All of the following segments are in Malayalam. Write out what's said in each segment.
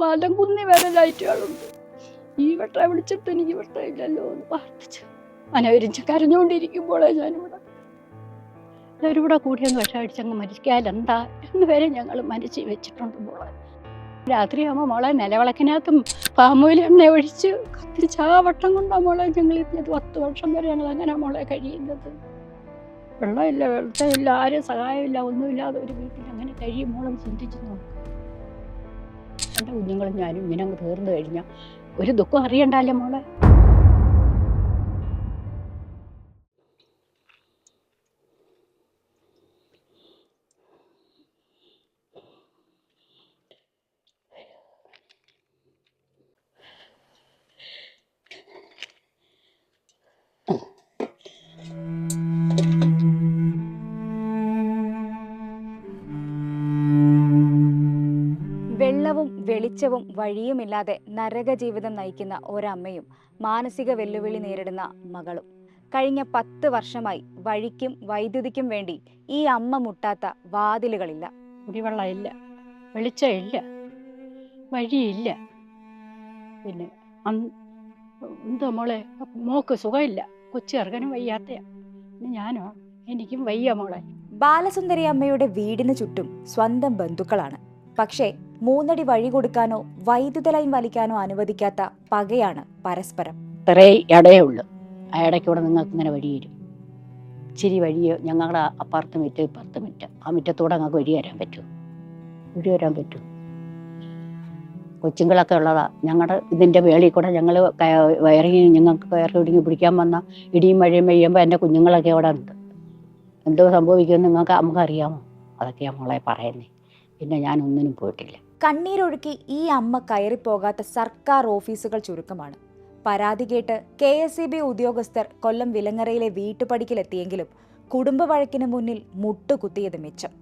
മലം കുന്നി വരെ ലൈറ്റുകളുണ്ട്. ഈ വട്ടം വിളിച്ചിട്ട് എനിക്ക് വട്ടമില്ലല്ലോ എന്ന് പ്രാർത്ഥിച്ചു മനോരിച്ച് കരഞ്ഞുകൊണ്ടിരിക്കുമ്പോഴേ ഞാനിവിടെ. എല്ലാവരും കൂടെ കൂടിയൊന്ന് വിഷമടിച്ചങ്ങ് മരിക്കാൻ എന്താ? എന്ന് വരെ ഞങ്ങൾ മനസ്സിൽ വെച്ചിട്ടുണ്ട് മോളെ. രാത്രിയാകുമ്പോൾ മോളെ നിലവിളക്കിനകത്തും പാമൂലി എണ്ണ ഒഴിച്ച് കത്തിരിച്ച് ആ വട്ടം കൊണ്ടാ മോളെ ഞങ്ങൾ ഇരുന്നത്. പത്ത് വർഷം വരെ ഞങ്ങൾ അങ്ങനെ മോളെ കഴിയുന്നത്. വെള്ളമില്ല വെള്ളമില്ല ആരും സഹായമില്ല ഒന്നുമില്ലാതെ ഒരു വീട്ടിൽ അങ്ങനെ കഴിയും. മോളെ ചിന്തിച്ച് നോക്കും. എന്റെ കുഞ്ഞുങ്ങളും ഞാനും ഇങ്ങനെ അങ്ങ് തീർന്നു കഴിഞ്ഞാൽ ഒരു ദുഃഖം അറിയണ്ടല്ലേ മോളെ? വെള്ളവും വെളിച്ചവും വഴിയുമില്ലാതെ നരക ജീവിതം നയിക്കുന്ന ഒരമ്മയും മാനസിക വെല്ലുവിളി നേരിടുന്ന മകളും. കഴിഞ്ഞ പത്ത് വർഷമായി വഴിക്കും വൈദ്യുതിക്കും വേണ്ടി ഈ അമ്മ മുട്ടാത്ത വാതിലുകളില്ല. കുടിവെള്ളമില്ല വെളിച്ചമില്ല വഴിയില്ല. പിന്നെ എന്താ മോളെ മോക്ക് സുഖമില്ല കൊച്ചു ചെറുക്കനും വയ്യാത്തയാ. ഞാനോ എനിക്കും വയ്യ മോളെ. ബാലസുന്ദരി അമ്മയുടെ വീടിന് ചുറ്റും സ്വന്തം ബന്ധുക്കളാണ്. പക്ഷേ മൂന്നടി വഴി കൊടുക്കാനോ വൈദ്യുത ലൈൻ വലിക്കാനോ അനുവദിക്കാത്ത പകയാണ് പരസ്പരം. ഇത്രേ ഇടയേ ഉള്ളൂ. ആ ഇടയ്ക്കൂടെ നിങ്ങൾക്ക് ഇങ്ങനെ വഴി തരും. ഇച്ചിരി വഴി ഞങ്ങളുടെ അപ്പുറത്ത് മിറ്റ് ഇപ്പുറത്ത് മിറ്റ് ആ മുറ്റത്തൂടെ ഞങ്ങൾക്ക് വഴി വരാൻ പറ്റുമോ വഴി വരാൻ പറ്റുമോ കൊച്ചുങ്ങളൊക്കെ ഉള്ളതാ. ഞങ്ങളുടെ ഇതിന്റെ വേളിൽ കൂടെ ഞങ്ങൾ വയറിങ് ഞങ്ങൾക്ക് കയറി ഒടുങ്ങി പിടിക്കാൻ വന്ന ഇടിയും മഴയും പെയ്യുമ്പോൾ എന്റെ കുഞ്ഞുങ്ങളൊക്കെ അവിടെ ഉണ്ട്. എന്തോ സംഭവിക്കുമെന്ന് നിങ്ങൾക്ക് നമുക്ക് അറിയാമോ അതൊക്കെയാണ് മോളെ പറയുന്നത് പിന്നെ ഞാൻ ഒന്നിനും പോയിട്ടില്ല. കണ്ണീരൊഴുക്കി ഈ അമ്മ കയറിപ്പോകാത്ത സർക്കാർ ഓഫീസുകൾ ചുരുക്കമാണ്. പരാതി കേട്ട് കെ എസ് ഇ ബി ഉദ്യോഗസ്ഥർ കൊല്ലം വിലങ്ങരയിലെ വീട്ടുപടിക്കലെത്തിയെങ്കിലും കുടുംബ വഴക്കിന് മുന്നിൽ മുട്ടുകുത്തിയത് മിച്ചം.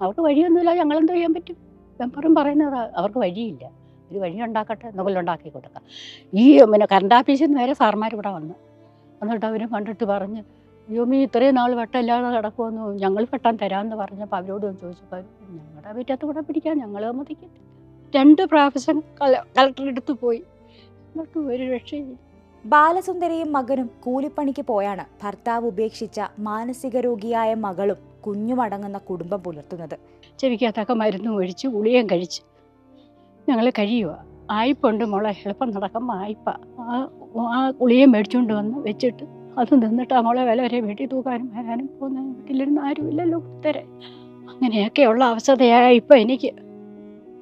അവർക്ക് വഴിയൊന്നുമില്ല ഞങ്ങൾ എന്ത് ചെയ്യാൻ പറ്റും? മെമ്പറും പറയുന്നത് അവർക്ക് വഴിയില്ല. ഒരു വഴി ഉണ്ടാക്കട്ടെ എന്തെങ്കിലും ഉണ്ടാക്കി കൊടുക്കാം. ഈ പിന്നെ കറണ്ട് ഓഫീസിൽ നിന്ന് വരെ സാർമാർ ഇവിടെ വന്ന്. എന്നിട്ട് അവർ കണ്ടിട്ട് പറഞ്ഞ് യോമി ഇത്രയും നാൾ വെട്ടമില്ലാതെ കിടക്കുമെന്ന് ഞങ്ങൾ വെട്ടാൻ തരാമെന്ന് പറഞ്ഞപ്പോൾ അവരോട് ചോദിച്ചപ്പോൾ ഞങ്ങളുടെ വീറ്റത്ത് കൂടെ പിടിക്കാം ഞങ്ങൾ സമ്മതിക്കും. രണ്ട് പ്രാവശ്യം കളക്ടറെടുത്ത് കളക്ടറുടെ പോയി. നമുക്ക് ഒരു രക്ഷയില്ല. ബാലസുന്ദരിയും മകനും കൂലിപ്പണിക്ക് പോയാണ് ഭർത്താവ് ഉപേക്ഷിച്ച മാനസിക രോഗിയായ മകളും കുഞ്ഞുമടങ്ങുന്ന കുടുംബം പുലർത്തുന്നത്. ചെവിക്കകത്തൊക്കെ മരുന്നും ഒഴിച്ച് ഗുളിയും കഴിച്ച്. ഞങ്ങൾ കഴിയുക ആയിപ്പുണ്ട് മോളെ. എളുപ്പം നടക്കുമ്പോൾ ആയിപ്പ. ആ ആ ഗുളികയും മേടിച്ചുകൊണ്ട് വന്ന് വെച്ചിട്ട് അത് നിന്നിട്ട് ആ മോളെ വില വരെ വീട്ടിൽ തൂക്കാനും വരാനും പോകുന്ന. വീട്ടിലിരുന്ന് ആരുമില്ലല്ലോ തരെ അങ്ങനെയൊക്കെയുള്ള അവസ്ഥയായ ഇപ്പം എനിക്ക്.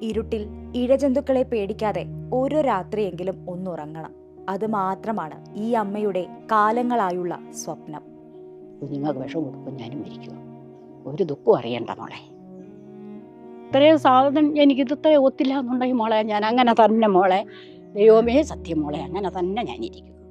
ഇരുട്ടിൽ ഇഴജന്തുക്കളെ പേടിക്കാതെ ഓരോ രാത്രിയെങ്കിലും ഒന്നുറങ്ങണം. അത് മാത്രമാണ് ഈ അമ്മയുടെ കാലങ്ങളായുള്ള സ്വപ്നം. കുഞ്ഞുങ്ങൾക്ക് വിഷം കൊടുക്കും ഞാനും മരിക്കും. ഒരു ദുഃഖം അറിയണ്ട മോളെ. ഇത്രയും സാധനം എനിക്കിത് ഇത്രയും ഒത്തില്ല എന്നുണ്ടെങ്കിൽ മോളെ ഞാൻ അങ്ങനെ തന്നെ മോളെ. ദൈവമേ സത്യം മോളെ അങ്ങനെ തന്നെ ഞാനിരിക്കും